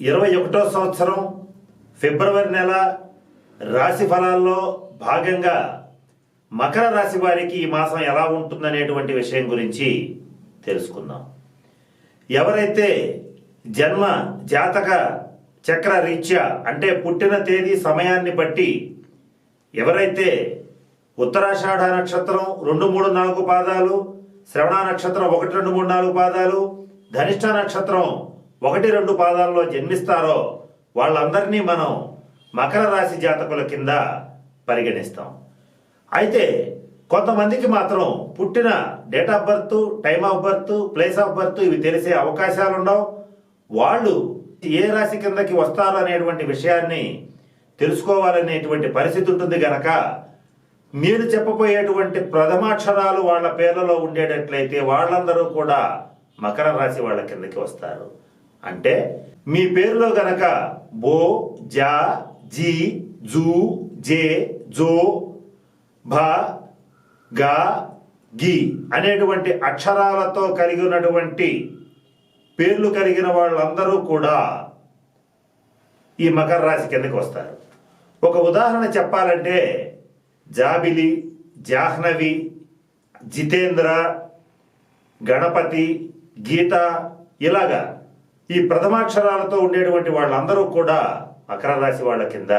ఇరవై ఒకటో సంవత్సరం ఫిబ్రవరి నెల రాశి ఫలాల్లో భాగంగా మకర రాశి వారికి ఈ మాసం ఎలా ఉంటుందనేటువంటి విషయం గురించి తెలుసుకుందాం. ఎవరైతే జన్మ జాతక చక్ర రీత్యా అంటే పుట్టిన తేదీ సమయాన్ని బట్టి ఎవరైతే ఉత్తరాషాఢ నక్షత్రం రెండు మూడు నాలుగు పాదాలు శ్రవణ నక్షత్రం ఒకటి రెండు మూడు నాలుగు పాదాలు ధనిష్ట నక్షత్రం ఒకటి రెండు పాదాల్లో జన్మిస్తారో వాళ్ళందరినీ మనం మకర రాశి జాతకుల కింద పరిగణిస్తాం. అయితే కొంతమందికి మాత్రం పుట్టిన date of birth time of birth place of birth ఇవి తెలిసే అవకాశాలు ఉండవు వాళ్ళు ఏ రాశి కిందకి వస్తారు అనేటువంటి విషయాన్ని తెలుసుకోవాలనేటువంటి పరిస్థితి ఉంటుంది గనక నేను చెప్పబోయేటువంటి ప్రథమాక్షరాలు వాళ్ళ పేర్లలో ఉండేటట్లయితే వాళ్ళందరూ కూడా మకర రాశి వాళ్ళ కిందకి వస్తారు. అంటే మీ పేరులో గనక బో జా జీ జూ జే జో భ గా గి అనేటువంటి అక్షరాలతో కలిగి ఉన్నటువంటి పేర్లు కలిగిన వాళ్ళందరూ కూడా ఈ మకర రాశి కిందకి వస్తారు. ఒక ఉదాహరణ చెప్పాలంటే జాబిలి జాహ్నవి జితేంద్ర గణపతి గీత ఇలాగా. ఈ ప్రథమాక్షరాలతో ఉండేటువంటి వాళ్ళందరూ కూడా మకర రాశి వాళ్ళ కింద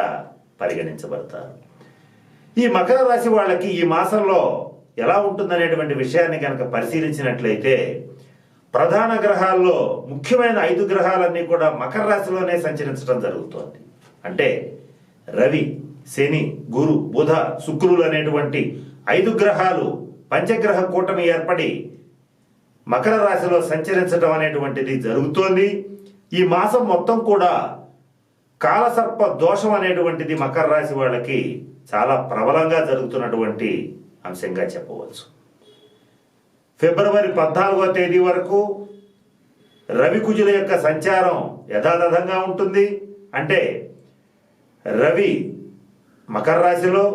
పరిగణించబడతారు. ఈ మకర రాశి వాళ్ళకి ఈ మాసంలో ఎలా ఉంటుందనేటువంటి విషయాన్ని కనుక పరిశీలించినట్లయితే ప్రధాన గ్రహాల్లో ముఖ్యమైన ఐదు గ్రహాలన్నీ కూడా మకర రాశిలోనే సంచరించడం జరుగుతోంది. అంటే రవి శని గురు బుధ శుక్రులు అనేటువంటి ఐదు గ్రహాలు పంచగ్రహ కూటమి ఏర్పడి మకర రాశిలో సంచరించడం అనేటువంటిది జరుగుతోంది. ఈ మాసం మొత్తం కూడా కాలసర్ప దోషం అనేటువంటిది మకర రాశి వాళ్ళకి చాలా ప్రబలంగా జరుగుతున్నటువంటి అంశంగా చెప్పవచ్చు. ఫిబ్రవరి పద్నాలుగో తేదీ వరకు రవి కుజుల యొక్క సంచారం యథాతథంగా ఉంటుంది. అంటే రవి మకర రాశిలో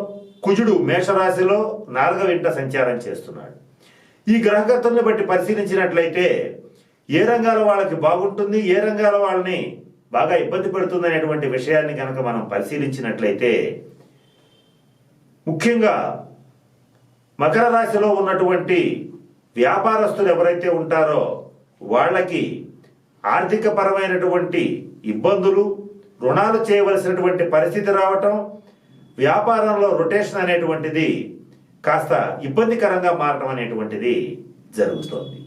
కుజుడు మేషరాశిలో నాలుగవ ఇంట సంచారం చేస్తున్నాడు. ఈ గ్రహగతుల్ని బట్టి పరిశీలించినట్లయితే ఏ రంగాల వాళ్ళకి బాగుంటుంది ఏ రంగాల వాళ్ళని బాగా ఇబ్బంది పెడుతుంది అనేటువంటి విషయాన్ని కనుక మనం పరిశీలించినట్లయితే ముఖ్యంగా మకర రాశిలో ఉన్నటువంటి వ్యాపారస్తులు ఎవరైతే ఉంటారో వాళ్ళకి ఆర్థిక పరమైనటువంటి ఇబ్బందులు రుణాలు చేయవలసినటువంటి పరిస్థితి రావటం వ్యాపారంలో రొటేషన్ అనేటువంటిది కాస్త ఇబ్బందికరంగా మారడం అనేటువంటిది జరుగుతోంది.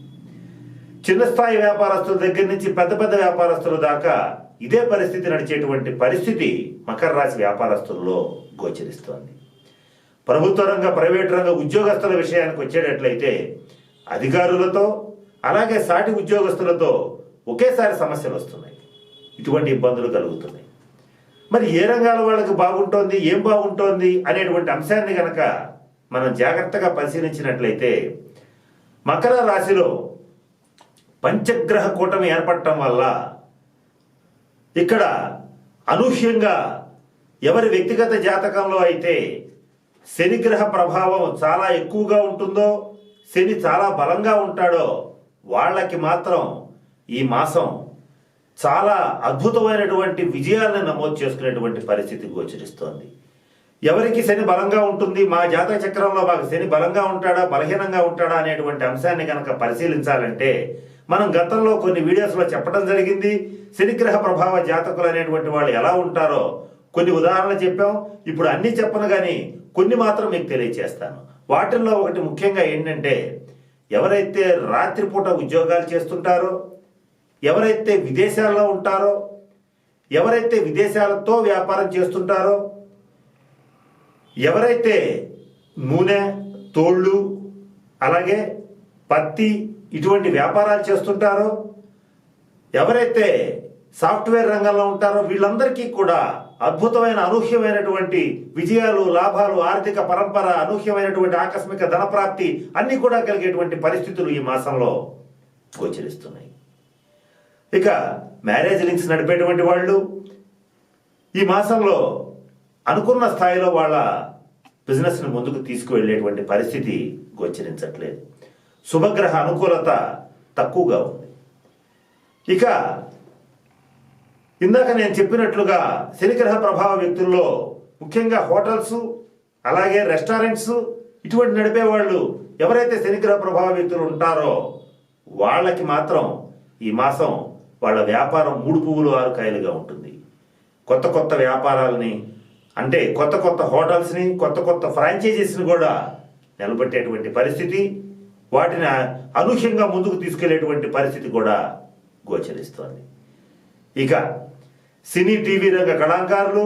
చిన్న స్థాయి వ్యాపారస్తుల దగ్గర నుంచి పెద్ద పెద్ద వ్యాపారస్తుల దాకా ఇదే పరిస్థితి నడిచేటువంటి పరిస్థితి మకర రాశి వ్యాపారస్తుల్లో గోచరిస్తోంది. ప్రభుత్వ రంగ ప్రైవేట్ రంగ ఉద్యోగస్తుల విషయానికి వచ్చేటట్లయితే అధికారులతో అలాగే సాటి ఉద్యోగస్తులతో ఒకేసారి సమస్యలు వస్తున్నాయి. ఇటువంటి ఇబ్బందులు కలుగుతున్నాయి. మరి ఏ రంగాల వాళ్ళకి బాగుంటోంది ఏం బాగుంటోంది అనేటువంటి అంశాన్ని గనక మనం జాగ్రత్తగా పరిశీలించినట్లయితే మకర రాశిలో పంచగ్రహ కూటమి ఏర్పడటం వల్ల ఇక్కడ అనూహ్యంగా ఎవరి వ్యక్తిగత జాతకంలో అయితే శనిగ్రహ ప్రభావం చాలా ఎక్కువగా ఉంటుందో శని చాలా బలంగా ఉంటాడో వాళ్ళకి మాత్రం ఈ మాసం చాలా అద్భుతమైనటువంటి విజయాలను నమోదు చేసుకునేటువంటి పరిస్థితి గోచరిస్తోంది. ఎవరికి శని బలంగా ఉంటుంది? మా జాతక చక్రంలో మాకు శని బలంగా ఉంటాడా? బలహీనంగా ఉంటాడా? అనేటువంటి అంశాన్ని కనుక పరిశీలించాలంటే మనం గతంలో కొన్ని వీడియోస్లో చెప్పడం జరిగింది. శనిగ్రహ ప్రభావ జాతకులు అనేటువంటి వాళ్ళు ఎలా ఉంటారో కొన్ని ఉదాహరణలు చెప్పాం. ఇప్పుడు అన్ని చెప్పను కానీ కొన్ని మాత్రం మీకు తెలియచేస్తాను. వాటిల్లో ఒకటి ముఖ్యంగా ఏంటంటే ఎవరైతే రాత్రిపూట ఉద్యోగాలు చేస్తుంటారో ఎవరైతే విదేశాల్లో ఉంటారో ఎవరైతే విదేశాలతో వ్యాపారం చేస్తుంటారో ఎవరైతే నూనె తోళ్ళు అలాగే పత్తి ఇటువంటి వ్యాపారాలు చేస్తుంటారో ఎవరైతే సాఫ్ట్వేర్ రంగంలో ఉంటారో వీళ్ళందరికీ కూడా అద్భుతమైన అనూహ్యమైనటువంటి విజయాలు లాభాలు ఆర్థిక పరంపర అనూహ్యమైనటువంటి ఆకస్మిక ధనప్రాప్తి అన్ని కూడా కలిగేటువంటి పరిస్థితులు ఈ మాసంలో గోచరిస్తున్నాయి. ఇక మ్యారేజ్ లింక్స్ నడిపేటువంటి వాళ్ళు ఈ మాసంలో అనుకున్న స్థాయిలో వాళ్ళ బిజినెస్ని ముందుకు తీసుకువెళ్ళేటువంటి పరిస్థితి గోచరించట్లేదు. శుభగ్రహ అనుకూలత తక్కువగా ఉంది. ఇక ఇందాక నేను చెప్పినట్లుగా శనిగ్రహ ప్రభావ వ్యక్తుల్లో ముఖ్యంగా హోటల్స్ అలాగే రెస్టారెంట్స్ ఇటువంటి నడిపే వాళ్ళు ఎవరైతే శనిగ్రహ ప్రభావ వ్యక్తులు ఉంటారో వాళ్ళకి మాత్రం ఈ మాసం వాళ్ళ వ్యాపారం మూడు పువ్వులు ఆరు కాయలుగా ఉంటుంది. కొత్త కొత్త వ్యాపారాలని అంటే కొత్త కొత్త హోటల్స్ని కొత్త కొత్త ఫ్రాంచైజీస్ని కూడా నిలబెట్టేటువంటి పరిస్థితి వాటిని అనూహ్యంగా ముందుకు తీసుకెళ్ళేటువంటి పరిస్థితి కూడా గోచరిస్తోంది. ఇక సినీ టీవీ రంగ కళాకారులు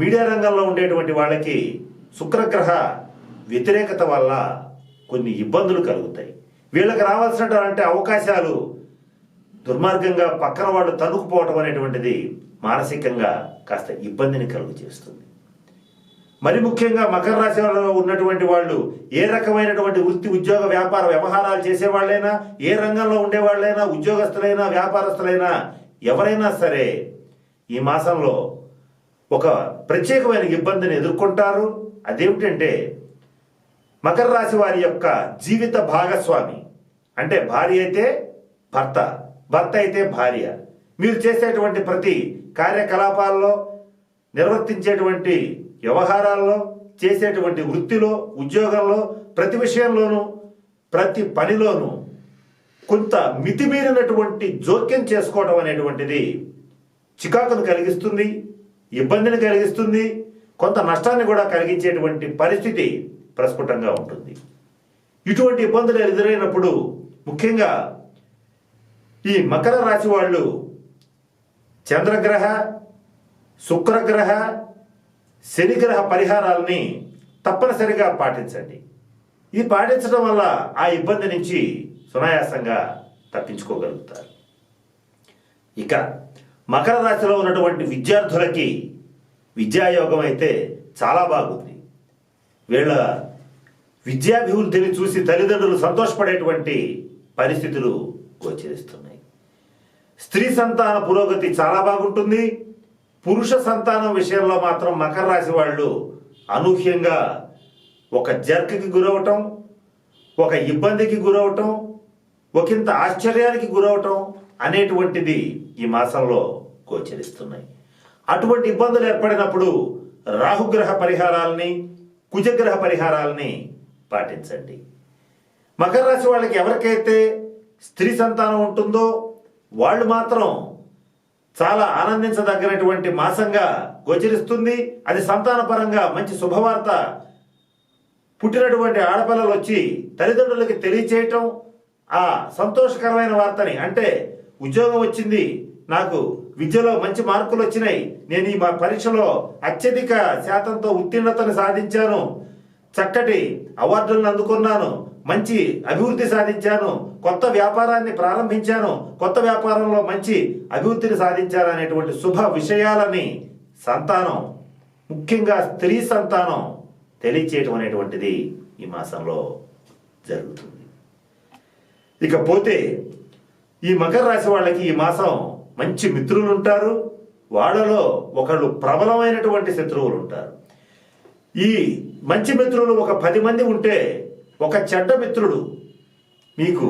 మీడియా రంగంలో ఉండేటువంటి వాళ్ళకి శుక్రగ్రహ వ్యతిరేకత వల్ల కొన్ని ఇబ్బందులు కలుగుతాయి. వీళ్ళకి రావాల్సినటువంటి అవకాశాలు దుర్మార్గంగా పక్కన వాళ్ళు తనుకుపోవటం అనేటువంటిది మానసికంగా కాస్త ఇబ్బందిని కలుగు చేస్తుంది. మరి ముఖ్యంగా మకర రాశి వారిలో ఉన్నటువంటి వాళ్ళు ఏ రకమైనటువంటి వృత్తి ఉద్యోగ వ్యాపార వ్యవహారాలు చేసేవాళ్ళైనా ఏ రంగంలో ఉండేవాళ్ళైనా ఉద్యోగస్తులైనా వ్యాపారస్తులైనా ఎవరైనా సరే ఈ మాసంలో ఒక ప్రత్యేకమైన ఇబ్బందిని ఎదుర్కొంటారు. అదేమిటంటే మకర రాశి వారి యొక్క జీవిత భాగస్వామి అంటే భార్య అయితే భర్త భర్త అయితే భార్య. మీరు చేసేటువంటి ప్రతి కార్యకలాపాల్లో నిర్వర్తించేటువంటి వ్యవహారాల్లో చేసేటువంటి వృత్తిలో ఉద్యోగంలో ప్రతి విషయంలోనూ ప్రతి పనిలోనూ కొంత మితిమీరినటువంటి జోక్యం చేసుకోవడం అనేటువంటిది చికాకును కలిగిస్తుంది ఇబ్బందిని కలిగిస్తుంది కొంత నష్టాన్ని కూడా కలిగించేటువంటి పరిస్థితి ప్రస్ఫుటంగా ఉంటుంది. ఇటువంటి ఇబ్బందులు ఎదురైనప్పుడు ముఖ్యంగా ఈ మకర రాశి వాళ్ళు చంద్రగ్రహ శుక్రగ్రహ శనిగ్రహ పరిహారాలని తప్పనిసరిగా పాటించండి. ఇది పాటించడం వల్ల ఆ ఇబ్బంది నుంచి సునాయాసంగా తప్పించుకోగలుగుతారు. ఇక మకర రాశిలో ఉన్నటువంటి విద్యార్థులకి విద్యాయోగం అయితే చాలా బాగుంది. వీళ్ళ విద్యాభివృద్ధిని చూసి తల్లిదండ్రులు సంతోషపడేటువంటి పరిస్థితులు గోచరిస్తున్నాయి. స్త్రీ సంతాన పురోగతి చాలా బాగుంటుంది. పురుష సంతానం విషయంలో మాత్రం మకర రాశి వాళ్ళు అనూహ్యంగా ఒక జర్క్కి గురవటం ఒక ఇబ్బందికి గురవటం ఒకంత ఆశ్చర్యానికి గురవటం అనేటువంటిది ఈ మాసంలో గోచరిస్తున్నాయి. అటువంటి ఇబ్బందులు ఏర్పడినప్పుడు రాహుగ్రహ పరిహారాలని కుజగ్రహ పరిహారాలని పాటించండి. మకర రాశి వాళ్ళకి ఎవరికైతే స్త్రీ సంతానం ఉంటుందో వాళ్ళు మాత్రం చాలా ఆనందించదగినటువంటి మాసంగా గోచరిస్తుంది. అది సంతానపరంగా మంచి శుభవార్త పుట్టినటువంటి ఆడపిల్లలు వచ్చి తల్లిదండ్రులకి తెలియచేయటం ఆ సంతోషకరమైన వార్తని. అంటే ఉద్యోగం వచ్చింది నాకు విద్యలో మంచి మార్కులు వచ్చినాయి. నేను ఈ మా పరీక్షలో అత్యధిక శాతంతో ఉత్తీర్ణతను సాధించాను. చక్కటి అవార్డులను అందుకున్నాను. మంచి అభివృద్ధి సాధించాను కొత్త వ్యాపారాన్ని ప్రారంభించాను కొత్త వ్యాపారంలో మంచి అభివృద్ధిని సాధించాను అనేటువంటి శుభ విషయాలని సంతానం ముఖ్యంగా స్త్రీ సంతానం తెలియచేయటం అనేటువంటిది ఈ మాసంలో జరుగుతుంది. ఇకపోతే ఈ మకర రాశి వాళ్ళకి ఈ మాసం మంచి మిత్రులు ఉంటారు వాళ్ళలో ఒకళ్ళు ప్రబలమైనటువంటి శత్రువులు ఉంటారు. ఈ మంచి మిత్రులు ఒక పది మంది ఉంటే ఒక చెడ్డ మిత్రుడు మీకు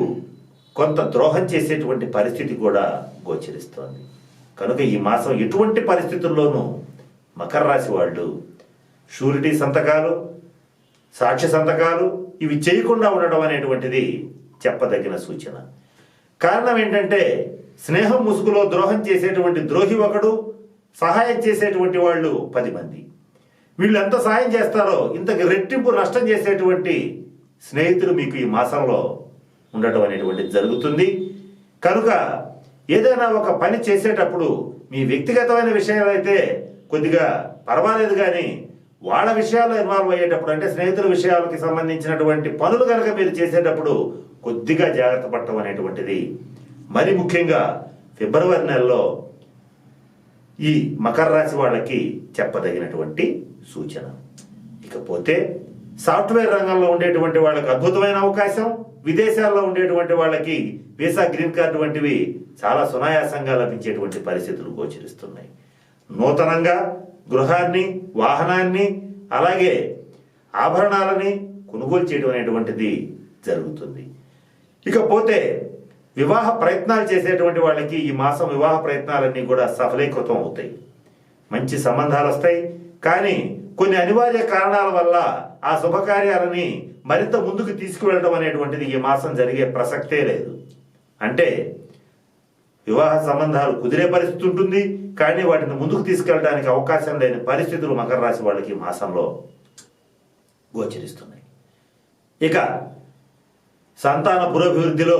కొంత ద్రోహం చేసేటువంటి పరిస్థితి కూడా గోచరిస్తోంది. కనుక ఈ మాసం ఎటువంటి పరిస్థితుల్లోనూ మకర రాశి వాళ్ళు షూరిటీ సంతకాలు సాక్ష్య సంతకాలు ఇవి చేయకుండా ఉండడం అనేటువంటిది చెప్పదగిన సూచన. కారణం ఏంటంటే స్నేహం ముసుగులో ద్రోహం చేసేటువంటి ద్రోహి ఒకడు సహాయం చేసేటువంటి వాళ్ళు పది మంది. వీళ్ళు ఎంత సహాయం చేస్తారో ఇంతకు రెట్టింపు నష్టం చేసేటువంటి స్నేహితులు మీకు ఈ మాసంలో ఉండటం అనేటువంటిది జరుగుతుంది. కనుక ఏదైనా ఒక పని చేసేటప్పుడు మీ వ్యక్తిగతమైన విషయాలు అయితే కొద్దిగా పర్వాలేదు కానీ వాళ్ళ విషయాల్లో ఇన్వాల్వ్ అయ్యేటప్పుడు అంటే స్నేహితుల విషయాలకి సంబంధించినటువంటి పనులు కనుక మీరు చేసేటప్పుడు కొద్దిగా జాగ్రత్త పడటం అనేటువంటిది. మరి ముఖ్యంగా ఫిబ్రవరి నెలలో ఈ మకర రాశి వాళ్ళకి చెప్పదగినటువంటి సూచన. ఇకపోతే సాఫ్ట్వేర్ రంగంలో ఉండేటువంటి వాళ్ళకి అద్భుతమైన అవకాశం. విదేశాల్లో ఉండేటువంటి వాళ్ళకి వీసా గ్రీన్ కార్డు వంటివి చాలా సునాయాసంగా లభించేటువంటి పరిస్థితులు గోచరిస్తున్నాయి. నూతనంగా గృహాన్ని వాహనాన్ని అలాగే ఆభరణాలని కొనుగోలు చేయడం అనేటువంటిది జరుగుతుంది. ఇకపోతే వివాహ ప్రయత్నాలు చేసేటువంటి వాళ్ళకి ఈ మాసం వివాహ ప్రయత్నాలన్నీ కూడా సఫలీకృతం అవుతాయి. మంచి సంబంధాలు వస్తాయి. కానీ కొన్ని అనివార్య కారణాల వల్ల ఆ శుభకార్యాలని మరింత ముందుకు తీసుకువెళ్ళడం అనేటువంటిది ఈ మాసం జరిగే ప్రసక్తే లేదు. అంటే వివాహ సంబంధాలు కుదిరే పరిస్థితి ఉంటుంది కానీ వాటిని ముందుకు తీసుకెళ్ళడానికి అవకాశం లేని పరిస్థితులు మకర రాశి వాళ్ళకి మాసంలో గోచరిస్తున్నాయి. ఇక సంతాన పురోభివృద్ధిలో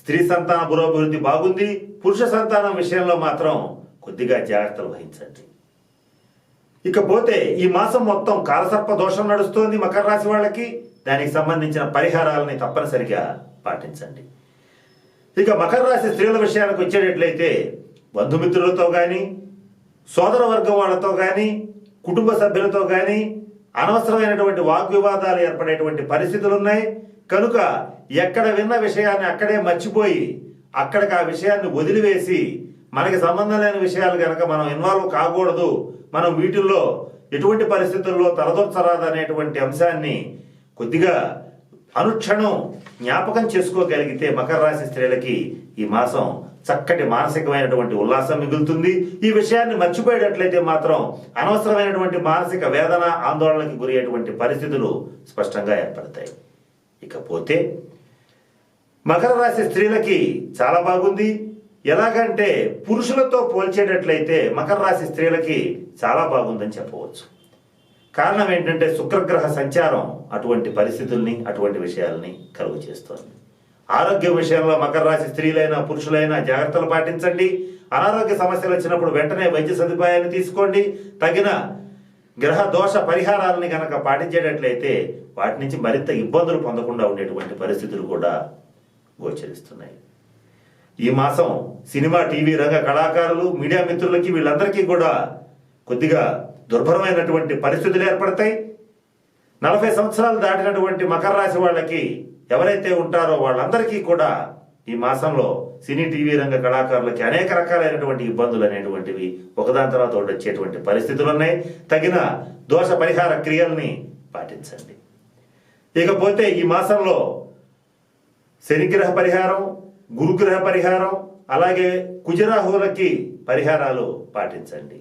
స్త్రీ సంతాన పురోభివృద్ధి బాగుంది పురుష సంతానం విషయంలో మాత్రం కొద్దిగా జాగ్రత్తలు వహించండి. ఇకపోతే ఈ మాసం మొత్తం కాలసర్ప దోషం నడుస్తోంది మకర రాశి వాళ్ళకి. దానికి సంబంధించిన పరిహారాలని తప్పనిసరిగా పాటించండి. ఇక మకర రాశి స్త్రీల విషయానికి వచ్చేటట్లయితే బంధుమిత్రులతో కానీ సోదర వర్గం వాళ్ళతో కానీ కుటుంబ సభ్యులతో కానీ అనవసరమైనటువంటి వాగ్వివాదాలు ఏర్పడేటువంటి పరిస్థితులు ఉన్నాయి కనుక ఎక్కడ విన్న విషయాన్ని అక్కడే మర్చిపోయి అక్కడికి ఆ విషయాన్ని వదిలివేసి మనకి సంబంధం లేని విషయాలు కనుక మనం ఇన్వాల్వ్ కాకూడదు. మనం వీటిల్లో ఎటువంటి పరిస్థితుల్లో తలదొచ్చరాదు అనేటువంటి అంశాన్ని కొద్దిగా అనుక్షణం జ్ఞాపకం చేసుకోగలిగితే మకర రాశి స్త్రీలకి ఈ మాసం చక్కటి మానసికమైనటువంటి ఉల్లాసం మిగులుతుంది. ఈ విషయాన్ని మర్చిపోయేటట్లయితే మాత్రం అనవసరమైనటువంటి మానసిక వేదన ఆందోళనకి గురయ్యేటువంటి పరిస్థితులు స్పష్టంగా ఏర్పడతాయి. ఇకపోతే మకర రాశి స్త్రీలకి చాలా బాగుంది. ఎలాగంటే పురుషులతో పోల్చేటట్లయితే మకర రాశి స్త్రీలకి చాలా బాగుందని చెప్పవచ్చు. కారణం ఏంటంటే శుక్రగ్రహ సంచారం అటువంటి పరిస్థితుల్ని అటువంటి విషయాల్ని కలుగు చేస్తోంది. ఆరోగ్య విషయంలో మకర రాశి స్త్రీలైనా పురుషులైనా జాగ్రత్తలు పాటించండి. అనారోగ్య సమస్యలు వచ్చినప్పుడు వెంటనే వైద్య సదుపాయాన్ని తీసుకోండి. తగిన గ్రహ దోష పరిహారాలని కనుక పాటించేటట్లయితే వాటి నుంచి మరింత ఇబ్బందులు పొందకుండా ఉండేటువంటి పరిస్థితులు కూడా గోచరిస్తున్నాయి. ఈ మాసం సినిమా టీవీ రంగ కళాకారులు మీడియా మిత్రులకి వీళ్ళందరికీ కూడా కొద్దిగా దుర్భరమైనటువంటి పరిస్థితులు ఏర్పడతాయి. నలభై సంవత్సరాలు దాటినటువంటి మకర రాశి వాళ్ళకి ఎవరైతే ఉంటారో వాళ్ళందరికీ కూడా ఈ మాసంలో సినీ టీవీ రంగ కళాకారులకి అనేక రకాలైనటువంటి ఇబ్బందులు అనేటువంటివి ఒకదాని తర్వాత ఒకటి వచ్చేటువంటి పరిస్థితులు ఉన్నాయి. తగిన దోష పరిహార క్రియల్ని పాటించండి. ఇకపోతే ఈ మాసంలో శనిగ్రహ పరిహారం గురుగ్రహ పరిహారం అలాగే కుజరాహువులకి పరిహారాలు పాటించండి.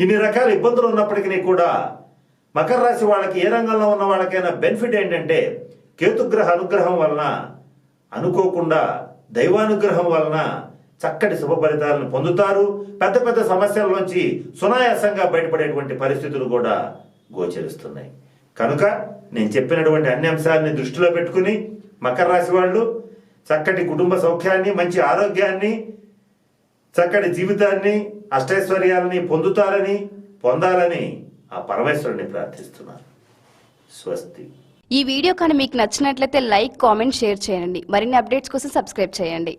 ఇన్ని రకాల ఇబ్బందులు ఉన్నప్పటికీ కూడా మకర రాశి వాళ్ళకి ఏ రంగంలో ఉన్న వాళ్ళకైనా బెనిఫిట్ ఏంటంటే కేతుగ్రహ అనుగ్రహం వలన అనుకోకుండా దైవానుగ్రహం వలన చక్కటి శుభ ఫలితాలను పొందుతారు. పెద్ద పెద్ద సమస్యల నుంచి సునాయాసంగా బయటపడేటువంటి పరిస్థితులు కూడా గోచరిస్తున్నాయి. కనుక నేను చెప్పినటువంటి అన్ని అంశాలని దృష్టిలో పెట్టుకుని మకర రాశి వాళ్ళు చక్కటి కుటుంబ సౌఖ్యాన్ని మంచి ఆరోగ్యాన్ని చక్కటి జీవితాన్ని అష్టైశ్వర్యాలని పొందుతారని పొందాలని ఆ పరమేశ్వరుని ప్రార్థిస్తున్నారు. స్వస్తి. ఈ వీడియో కానీ మీకు నచ్చినట్లయితే లైక్ కామెంట్ షేర్ చేయండి. మరిన్ని అప్డేట్స్ కోసం సబ్స్క్రైబ్ చేయండి.